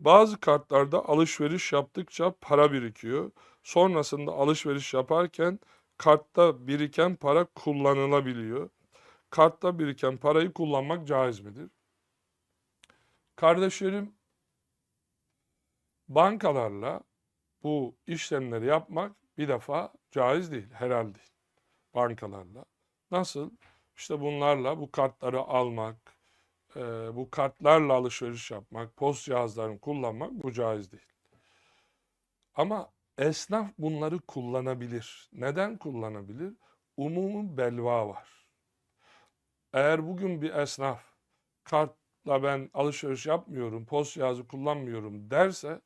Bazı kartlarda alışveriş yaptıkça para birikiyor. Sonrasında alışveriş yaparken kartta biriken para kullanılabiliyor. Kartta biriken parayı kullanmak caiz midir? Kardeşlerim, bankalarla bu işlemleri yapmak bir defa caiz değil, helal değil. Bankalarla. Nasıl? İşte bunlarla bu kartları almak, e, bu kartlarla alışveriş yapmak, post cihazlarını kullanmak bu caiz değil. Ama esnaf bunları kullanabilir. Neden kullanabilir? Umumi belva var. Eğer bugün bir esnaf kartla ben alışveriş yapmıyorum, post cihazı kullanmıyorum derse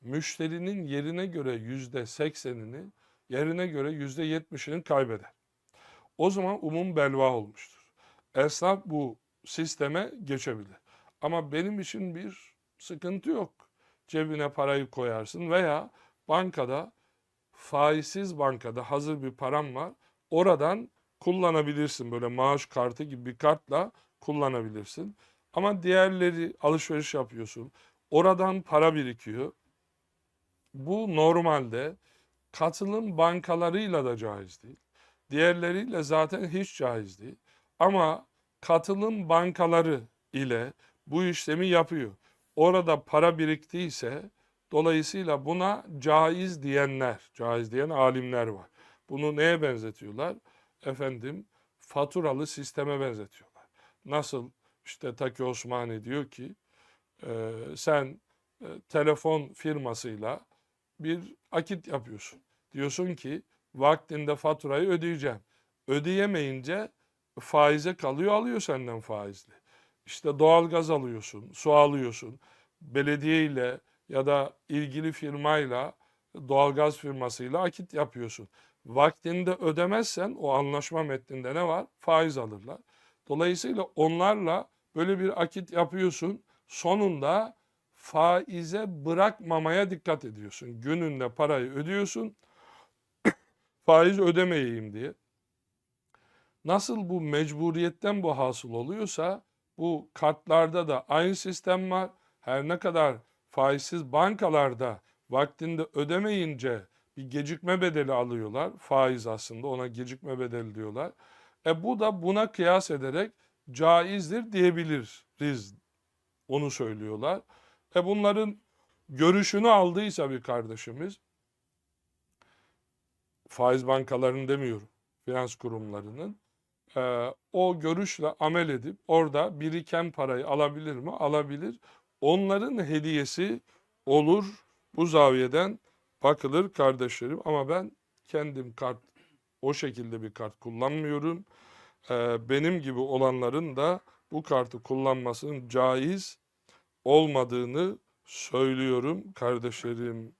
müşterinin yerine göre yüzde seksenini, yerine göre yüzde yetmişini kaybeder. O zaman umum belva olmuştur. Esnaf bu sisteme geçebilir. Ama benim için bir sıkıntı yok. Cebine parayı koyarsın veya bankada faizsiz bankada hazır bir param var. Oradan kullanabilirsin. Böyle maaş kartı gibi bir kartla kullanabilirsin. Ama diğerleri alışveriş yapıyorsun. Oradan para birikiyor. Bu normalde katılım bankalarıyla da caiz değil. Diğerleriyle zaten hiç caiz değil. Ama katılım bankaları ile bu işlemi yapıyor. Orada para biriktiyse dolayısıyla buna caiz diyenler, caiz diyen alimler var. Bunu neye benzetiyorlar? Efendim faturalı sisteme benzetiyorlar. Nasıl işte Taki Osmani diyor ki e, sen e, telefon firmasıyla bir akit yapıyorsun. Diyorsun ki vaktinde faturayı ödeyeceğim. Ödeyemeyince faize kalıyor alıyor senden faizli. İşte doğalgaz alıyorsun, su alıyorsun. Belediye ile ya da ilgili firmayla doğalgaz firmasıyla akit yapıyorsun. Vaktinde ödemezsen o anlaşma metninde ne var? Faiz alırlar. Dolayısıyla onlarla böyle bir akit yapıyorsun. Sonunda faize bırakmamaya dikkat ediyorsun. Gününde parayı ödüyorsun. faiz ödemeyeyim diye. Nasıl bu mecburiyetten bu hasıl oluyorsa bu kartlarda da aynı sistem var. Her ne kadar faizsiz bankalarda vaktinde ödemeyince bir gecikme bedeli alıyorlar. Faiz aslında ona gecikme bedeli diyorlar. E bu da buna kıyas ederek caizdir diyebiliriz. Onu söylüyorlar. E bunların görüşünü aldıysa bir kardeşimiz faiz bankalarını demiyorum finans kurumlarının e, o görüşle amel edip orada biriken parayı alabilir mi? Alabilir. Onların hediyesi olur. Bu zaviyeden bakılır kardeşlerim. Ama ben kendim kart o şekilde bir kart kullanmıyorum. E, benim gibi olanların da bu kartı kullanmasının caiz olmadığını söylüyorum kardeşlerim.